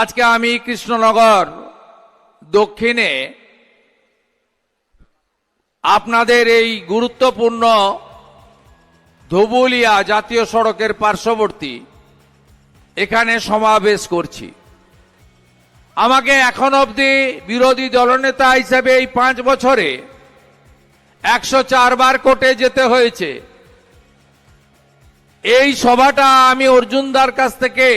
আজকে আমি কৃষ্ণনগর দক্ষিণে আপনাদের এই গুরুত্বপূর্ণ ধুবুলিয়া জাতীয় সড়কের পার্শ্ববর্তী এখানে সমাবেশ করছি। আমাকে এখন অবধি বিরোধী দলনেতা হিসেবে এই পাঁচ বছরে একশো চারবার কোর্টে যেতে হয়েছে। এই সভাটা আমি অর্জুনদার কাছ থেকে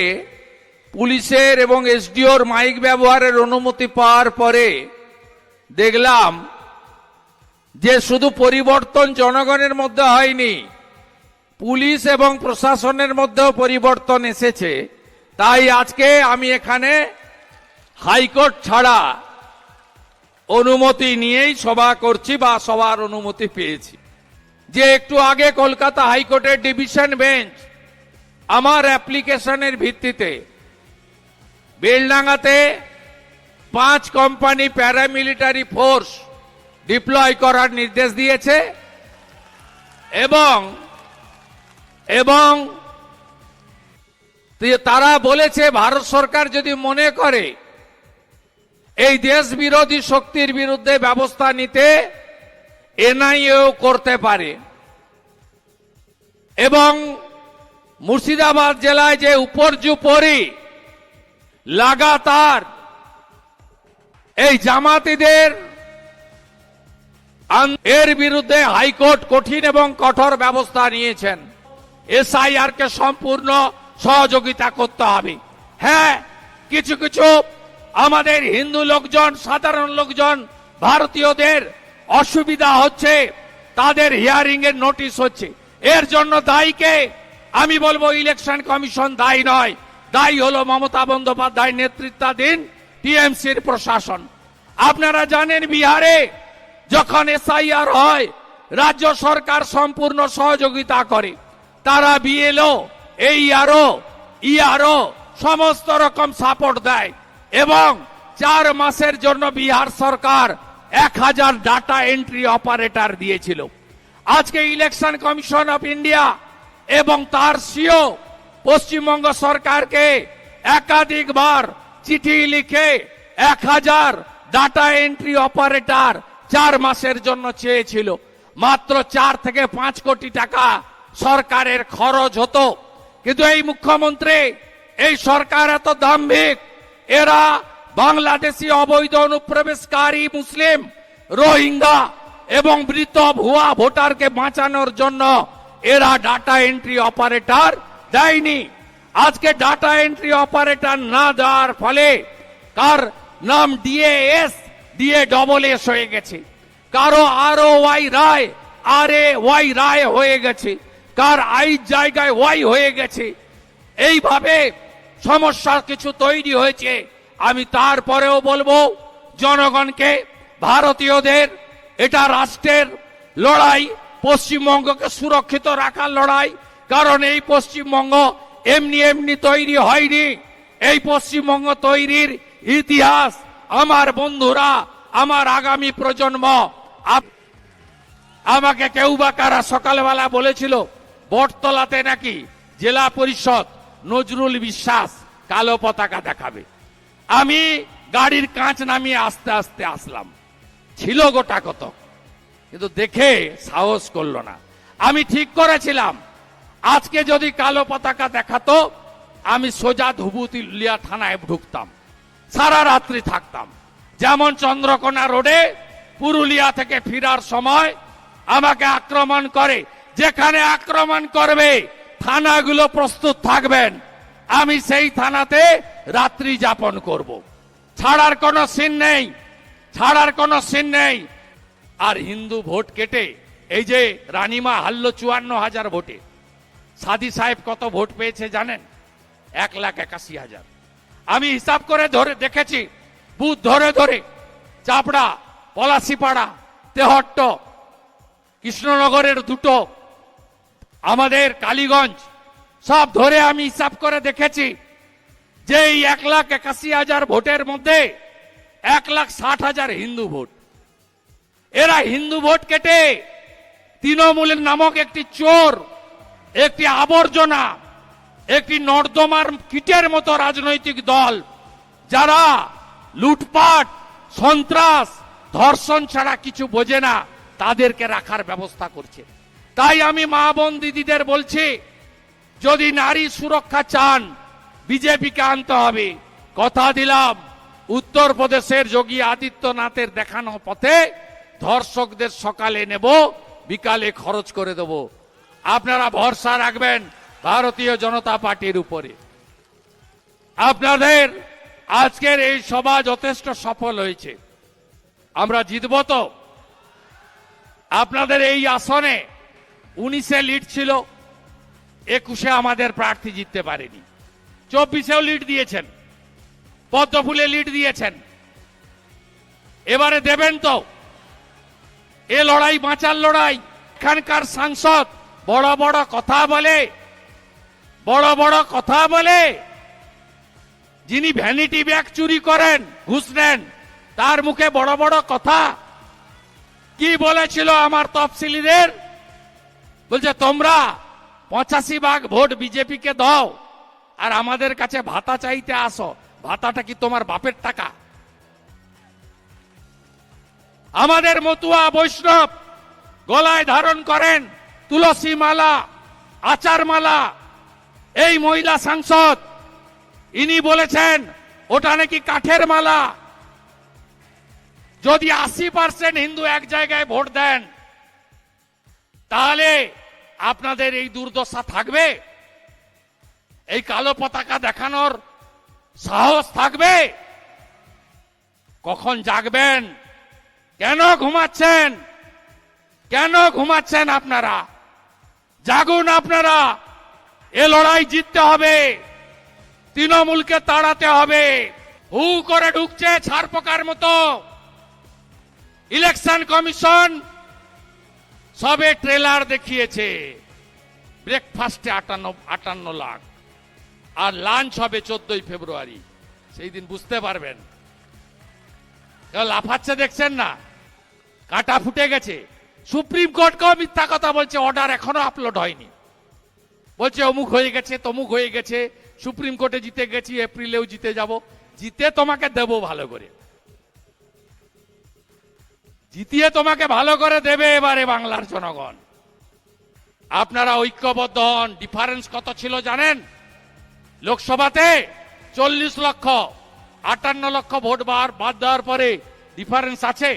পুলিশের এবং এসডিওর মাইক ব্যবহারের অনুমতি পাওয়ার পরে দেখলাম যে শুধু পরিবর্তন জনগণের মধ্যে হয়নি, পুলিশ এবং প্রশাসনের মধ্যেও পরিবর্তন এসেছে। তাই আজকে আমি এখানে হাইকোর্ট ছাড়া অনুমতি নিয়েই সভা করছি বা সবার অনুমতি পেয়েছি। যে একটু আগে কলকাতা হাইকোর্টের ডিভিশন বেঞ্চ আমার অ্যাপ্লিকেশনের ভিত্তিতে বেলডাঙ্গাতে পাঁচ কোম্পানি প্যারামিলিটারি ফোর্স ডিপ্লয় করার নির্দেশ দিয়েছে এবং এবং তারা বলেছে ভারত সরকার যদি মনে করে এই দেশ বিরোধী শক্তির বিরুদ্ধে ব্যবস্থা নিতে এনআইএও করতে পারে। এবং মুর্শিদাবাদ জেলায় যে উপর্যুপরি লাগাতার এই জামাতিদের এর বিরুদ্ধে হাইকোর্ট কঠিন এবং কঠোর ব্যবস্থা নিয়েছেন। এসআইআর কে সম্পূর্ণ সহযোগিতা করতে হবে। হ্যাঁ কিছু কিছু আমাদের হিন্দু লোকজন, সাধারণ লোকজন, ভারতীয়দের অসুবিধা হচ্ছে, তাদের হিয়ারিং এর নোটিশ হচ্ছে। এর জন্য দায়ীকে আমি বলব ইলেকশন কমিশন দায়ী নয়। দায়ী হলো মমতা বন্দ্যোপাধ্যায় নেতৃত্বাধীন টিএমসির প্রশাসন। আপনারা জানেন বিহারে যখন এসআইআর হয়, রাজ্য সরকার সম্পূর্ণ সহযোগিতা করে। তারা বিএলও এই আরও ইআরও সমস্ত রকম সাপোর্ট দেয় এবং চার মাসের জন্য বিহার সরকার এক হাজার ডাটা এন্ট্রি অপারেটর দিয়েছিল। আজকে ইলেকশন কমিশন অফ ইন্ডিয়া এবং তার সিও পশ্চিমবঙ্গ সরকারকে একাধিকবার চিঠি লিখে এক হাজার ডাটা এন্ট্রি অপারেটর চার মাসের জন্য চেয়েছিল। মাত্র চার থেকে পাঁচ কোটি টাকা সরকারের খরচ হতো। কিন্তু এই মুখ্যমন্ত্রী, এই সরকার এত দাম্ভিক। এরা বাংলাদেশি অবৈধ অনুপ্রবেশকারী মুসলিম, রোহিঙ্গা এবং মৃত ভুয়া ভোটারকে বাঁচানোর জন্য এরা ডাটা এন্ট্রি অপারেটর দেয়নি আজকে ডাটা এন্ট্রি অপারেটর না দেওয়ার ফলে কার নাম ডিএএস ডিএ ডবল এস হয়ে গেছে। কারও আর ও Y Roy R A Y রায় হয়ে গেছে। কার আই জায়গায় ওয়াই হয়ে গেছে। এইভাবে সমস্যা কিছু তৈরি হয়েছে। আমি তারপরেও বলব, জনগণকে, ভারতীয়দের, এটা রাষ্ট্রের লড়াই, পশ্চিমবঙ্গকে সুরক্ষিত রাখার লড়াই কারণ এই পশ্চিমবঙ্গ এমনি এমনি তৈরি হয়নি। এই পশ্চিমবঙ্গ তৈরির ইতিহাস আমার বন্ধুরা, আমার আগামী প্রজন্ম আমাকে কেউ বা কারা সকালবেলা বলেছিল, বটতলাতে নাকি জেলা পরিষদ নজরুল বিশ্বাস কালো পতাকা দেখাবে। আমি গাড়ির কাঁচ নামিয়ে আস্তে আস্তে আসলাম। ছিল গোটা কত কিন্তু দেখে সাহস করল না। আমি ঠিক করেছিলাম আজকে যদি কালো পতাকা দেখাতো, আমি সোজা ধুবুতিলিয়া থানায় ঢুকতাম। সারা রাত্রি থাকতাম। যেমন চন্দ্রকোনা রোডে পুরুলিয়া থেকে ফিরার সময় আমাকে আক্রমণ করে, যেখানে আক্রমণ করবে, থানাগুলো প্রস্তুত থাকবেন। আমি সেই থানাতে রাত্রি যাপন করব। ছাড়ার কোনো সিন নেই, ছাড়ার কোনো সিন নেই। আর হিন্দু ভোট কেটে, এই যে রানীমা হারলো চুয়ান্ন হাজার ভোটে সাদি সাহেব কত ভোট পেয়েছে জানেন? এক লাখ একাশি হাজার। আমি হিসাব করে ধরে দেখেছি, বুথ ধরে ধরে, চাপড়া, পলাশিপাড়া, তেহট্ট, কৃষ্ণনগরের দুটো, আমাদের কালীগঞ্জ, সব ধরে আমি হিসাব করে দেখেছি যে এই এক লাখ একাশি হাজার ভোটের মধ্যে এক লাখ ষাট হাজার হিন্দু ভোট। এরা হিন্দু ভোট কেটে তৃণমূলের নামক একটি চোর একটি আবর্জনা, একটি নর্দমার কিটের মতো রাজনৈতিক দল, যারা লুটপাট, সন্ত্রাস, ধর্ষণ ছাড়া কিছু বোঝে না, তাদেরকে রাখার ব্যবস্থা করছে। তাই আমি মা বোন দিদিদের বলছি, যদি নারী সুরক্ষা চান, বিজেপিকে আনতে হবে। কথা দিলাম, উত্তরপ্রদেশের যোগী আদিত্যনাথের দেখানো পথে ধর্ষকদের সকালে নেব, বিকালে খরচ করে দেব। আপনারা ভরসা রাখবেন ভারতীয় জনতা পার্টির উপরে। আপনাদের আজকের এই সভা যথেষ্ট সফল হয়েছে। আমরা জিতব তো। আপনাদের এই আসনে উনিশে লিড ছিল, একুশে আমাদের প্রার্থী জিততে পারেনি। চব্বিশেও লিড দিয়েছেন, পদ্মফুলে লিড দিয়েছেন। এবারে দেবেন তো। এ লড়াই বাঁচার লড়াই, এখানকার সাংসদ বড় বড় কথা বলে, বড় বড় কথা বলে, যিনি ভ্যানিটি ব্যাগ চুরি করেন, ঘুষ নেন, তার মুখে বড় বড় কথা। কি বলেছিল আমার তফসিলিদের? বলছে, তোমরা পঁচাশি ভাগ ভোট বিজেপিকে দাও, আর আমাদের কাছে ভাতা চাইতে আসো। ভাতাটা কি তোমার বাপের টাকা? আমাদের মতুয়া বৈষ্ণব গলায় ধারণ করেন তুলসী মালা আচার মালা এই মহিলা সাংসদ, ইনি বলেছেন, ওটা নাকি কাঠের মালা। যদি আশি পার্সেন্ট হিন্দু এক জায়গায় ভোট দেন, তাহলে আপনাদের এই দুর্দশা থাকবে। এই কালো পতাকা দেখানোর সাহস থাকবে। কখন জাগবেন? কেন ঘুমাচ্ছেন? কেন ঘুমাচ্ছেন আপনারা? জাগুন আপনারা। এ লড়াই জিততে হবে। তৃণমূলকে তাড়াতে হবে। হু করে ঢুকছে ছাড় পোকার মতো। ইলেকশন কমিশন সবে ট্রেলার দেখিয়েছে। ব্রেকফাস্টে আটান্ন আটান্ন লাখ। আর লাঞ্চ হবে চোদ্দই ফেব্রুয়ারি। সেই দিন বুঝতে পারবেন। লাফাচ্ছে দেখছেন না? কাটা ফুটে গেছে। সুপ্রিম কোর্টকেও মিথ্যা কথা বলছে অর্ডার এখনও আপলোড হয়নি। বলছে, অমুক হয়ে গেছে, তমুক হয়ে গেছে, সুপ্রিম কোর্টে জিতে গেছি, এপ্রিলেও জিতে যাব, জিতে তোমাকে দেব ভালো করে। জিতিয়ে তোমাকে ভালো করে দেবে এবারে বাংলার জনগণ। আপনারা ঐক্যবদ্ধ হন ডিফারেন্স কত ছিল জানেন? লোকসভাতে চল্লিশ লক্ষ, আটান্ন লক্ষ ভোট বার, বাদ দেওয়ার পরে ডিফারেন্স আছে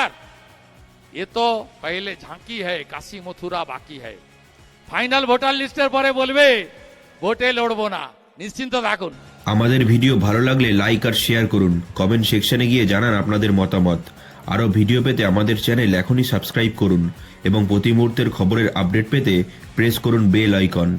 আর? এ তো পহলে ঝাঁকি হ্যায় কাশি মথুরা বাকি হ্যায় ফাইনাল ভোটার লিস্টের পরে বলবে ভোটে লড়বো না নিশ্চিন্ত থাকুন আমাদের ভিডিও ভালো লাগলে লাইক আর শেয়ার করুন। কমেন্ট সেকশনে গিয়ে জানান আপনাদের মতামত। আরও ভিডিও পেতে আমাদের চ্যানেল এখনই সাবস্ক্রাইব করুন এবং প্রতি মুহূর্তের খবরের আপডেট পেতে প্রেস করুন বেল আইকন